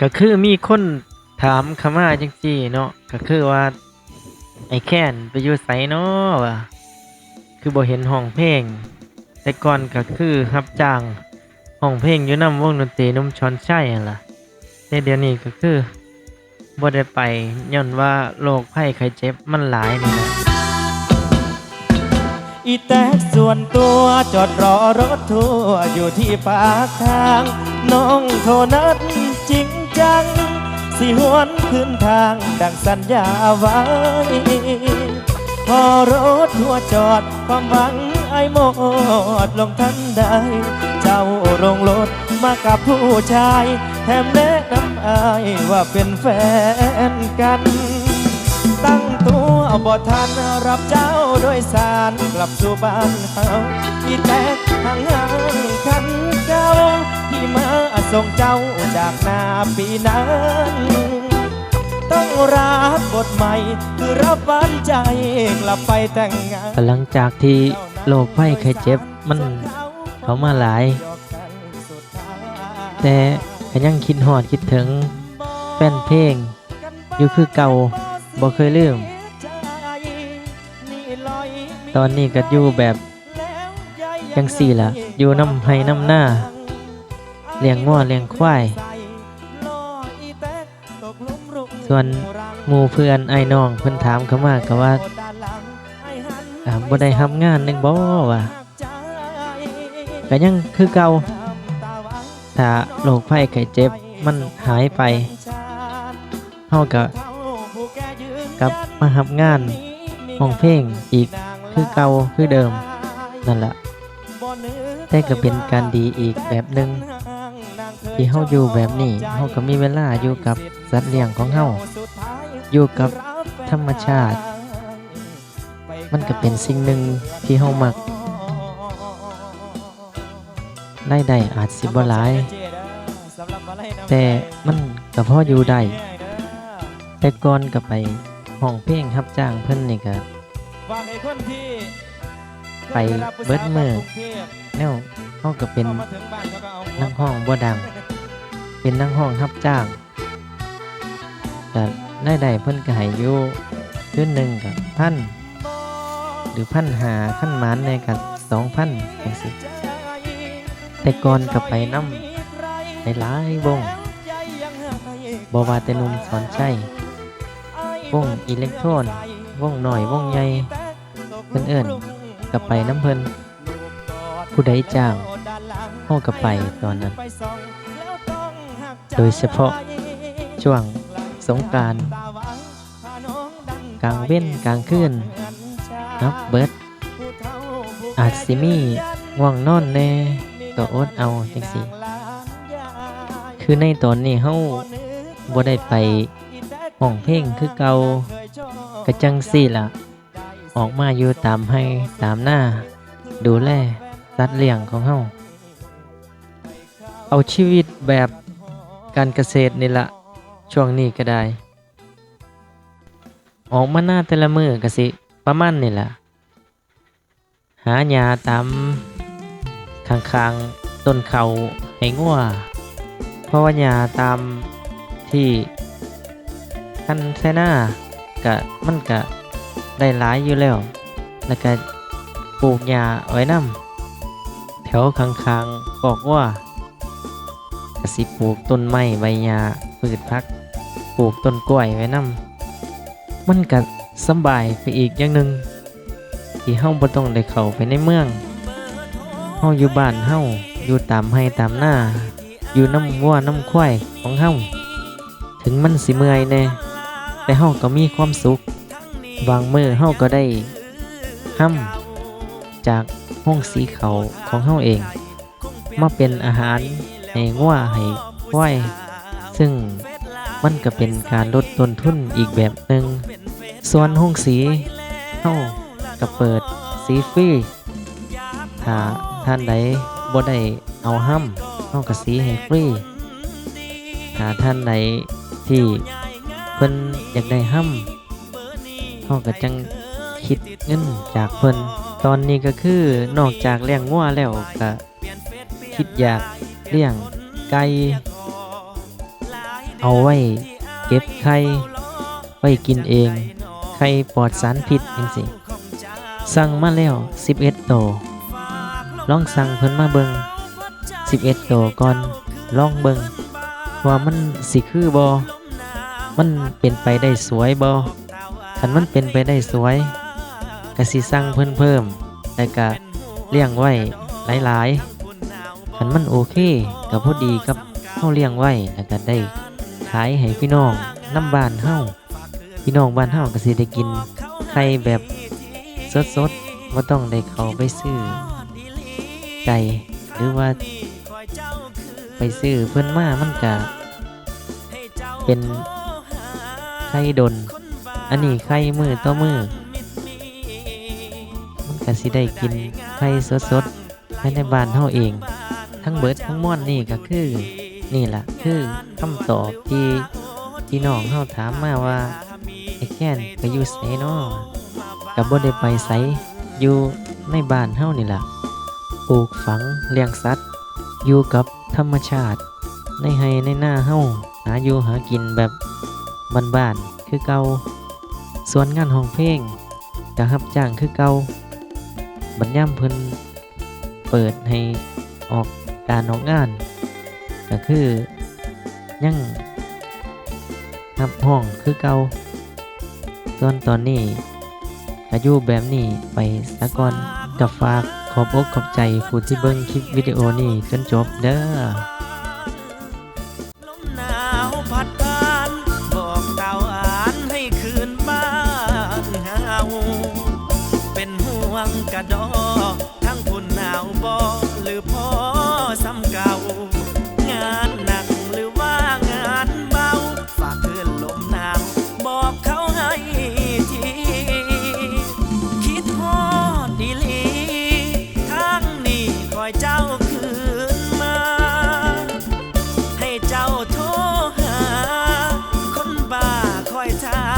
ก็คือมีคนถามขามาจังซี่เนาะก็คือว่า ไอ้แค้นไปอยู่ไสเนาะว่าคือบ่เห็นห้องเพลง แต่ก่อนก็คือรับจ้างห้องเพลงอยู่นำวงดนตรีนุ่มชอนชัยนั่นล่ะแต่เดี๋ยวนี้ก็คือบ่ได้ไปย้อนว่าโรคภัยไข้เจ็บมันหลายนี่นะอีแตกส่วนตัวจอดรอรถทัวร์อยู่ที่ปากทาง น้องโทนัด จัง สิหวนขึ้นทางดังสัญญาไว้ พอรถทัวจอดความหวังไอ้หมดลงทันใด เจ้าลงรถมากับผู้ชาย แถมแนะนำอายว่าเป็นแฟนกัน บ่ทันรับเจ้าโดยสารกลับสู่บ้านเฮาอีแตกห่างห่างคันเก่าที่มาส่งเจ้าจากนาปีนั้นต้องรับบทใหม่คือรับบ้านใจกลับไปแต่งงานหลังจากที่โรคภัยไข้เจ็บมันเขามาหลาย แต่ก็ยังคิดฮอดคิดถึงแฟนเพลงอยู่คือเก่าบ่เคยลืม ตอนนี้ก็อยู่แบบจังสี่ล่ะ อยู่น้ำให้น้ำหน้าเลี้ยงงัวเลี้ยงควาย ส่วนหมู่เพื่อนไอ้น้องเพิ่นถามเข้ามาก็ว่าบ่ได้รับงานนึงบ่ว่าก็ยังคือเก่าถ้าโรคภัยไข้เจ็บมันหายไปเฮาก็กับมารับงานห้องเพลงอีก คือเก่าคือเดิม นั่นแหละแต่ก็เป็นการดีอีกแบบหนึ่งที่เฮาอยู่แบบนี้เฮาก็มีเวลาอยู่กับสัตว์เลี้ยงของเฮาอยู่กับธรรมชาติ มันก็เป็นสิ่งหนึ่งที่เฮามักรายได้อาจสิบ่หลาย แต่มันก็พออยู่ได้แต่ก่อนก็ไปห้องเพลงรับจ้างเพิ่นนี่ก็ ไปเบิดมื้อแนวเฮาก็เป็นนักห้องบ่ดัง เป็นนักห้องรับจ้างก็รายได้เพิ่นก็ให้อยู่เดือนหนึงก็พันหรือพันหาขั้นหมานในก็2,000จังซี่แต่ก่อนก็ไปนำหลายๆวงบ่ว่าแต่หนุ่มสอนใช้วงอิเล็กโทรนวงน้อยวงใหญ่ เพิ่นเอิ้นก็ไปนํเพิ่นผู้ใดจ้างเฮาก็ไปตอนนั้น โดยเฉพาะช่วงสงกานต์กลางเว้นกลางคืนนับเบิด อาจสิมีง่วงนอนแน่ก็อดเอาจังซี่คือในตอนนี้เฮาบ่ได้ไปห้องเพลงคือเก่าก็จังซี่ล่ะ ออกมาอยู่ตามให้ตามหน้า ดูแลสัตว์เลี้ยงของเฮาเอาชีวิตแบบการเกษตรนี่ละช่วงนี้ก็ได้ ออกมาหน้าแต่ละมือก็สิประมาณนี่ละหาหญ้าตามข้างๆต้นเขาให้งัวเพราะว่าหญ้าตามที่คันแซนาก็มันก็ ได้หลายอยู่แล้ว แล้วก็ปลูกหญ้าไว้นำแถวข้างๆบอกว่ากสิปลูกต้นไม้ใบหญ้าพืชพักปลูกต้นกล้วยไว้นำมันก็สบายไปอีกอย่างหนึ่งที่เฮาบ่ต้องได้เข้าไปในเมืองเฮาอยู่บ้านเฮาอยู่ตามไร่ตามหน้า อยู่น้ำวัวน้ำควายของเฮาถึงมันสิเมื่อยแน่แต่เฮาก็มีความสุข บางมือเฮาก็ได้ห้ำจากห้องสีเขาของเฮาเอง มาเป็นอาหารให้งัวให้ควายซึ่งมันก็เป็นการลดต้นทุนอีกแบบหนึ่งส่วนห้องสีเฮาก็เปิดสีฟรีถ้าท่านใดบ่ได้เอาห้ำเฮาก็สีให้ฟรีถ้าท่านใดที่เพิ่นอยากได้ห้ำ เฮาก็จังคิดเงินจากเพิ่นตอนนี้ก็คือนอกจากเลี้ยงงัวแล้วก็คิดอยากเลี้ยงไก่เอาไว้เก็บไข่ไว้กินเอง ไข่ปลอดสารพิษจังซี่สั่งมาแล้ว 11 โต ลองสั่งเพิ่นมาเบิง11 โตก่อน ลองเบิงว่ามันสิคือบ่มันเป็นไปได้สวยบ่ คันมันเป็นไปได้สวยก็สิสั่งเพิ่นเพิ่มแต่ก็เลี้ยงไว้หลายๆคันมันโอเคก็พอดีกับเฮาเลี้ยงไว้แล้วก็ได้ขายให้พี่น้องน้ำบ้านเฮาพี่น้องบ้านเฮาก็สิได้กินไข่แบบสดๆบ่ต้องได้เขาไปซื้อไก่หรือว่าไปซื้อเพิ่นมามันก็เป็นไข่ดน อันนี้ไข่มือต่อมือมันก็สิได้กินไข่สดๆภายในบ้านเฮาเอง ทั้งเบิดทั้งมวลนี่ก็คือ นี่ล่ะคือคำตอบที่พี่น้องเฮาถามมาว่าไอ้แค้นไปอยู่ไสน้อกับบ่ได้ไปไสอยู่ในบ้านเฮานี่ล่ะปลูกฝังเลี้ยงสัตว์ อยู่กับธรรมชาติ ในไห้ในหน้าเฮาหาอยู่หากินแบบบ้านๆคือเก่า ส่วนงานห้องเพลงก็รับจ้างคือเก่าบัดย่ำเพิ่นเปิดให้ออกการออกงานก็คือยังรับห้องคือเก่าส่วนตอนนี้อายุแบบนี้ไปสะก่อนกับฝากขอบอกขอบใจผู้ที่เบิ่งคลิปวิดีโอนี้จนจบเด้อ time.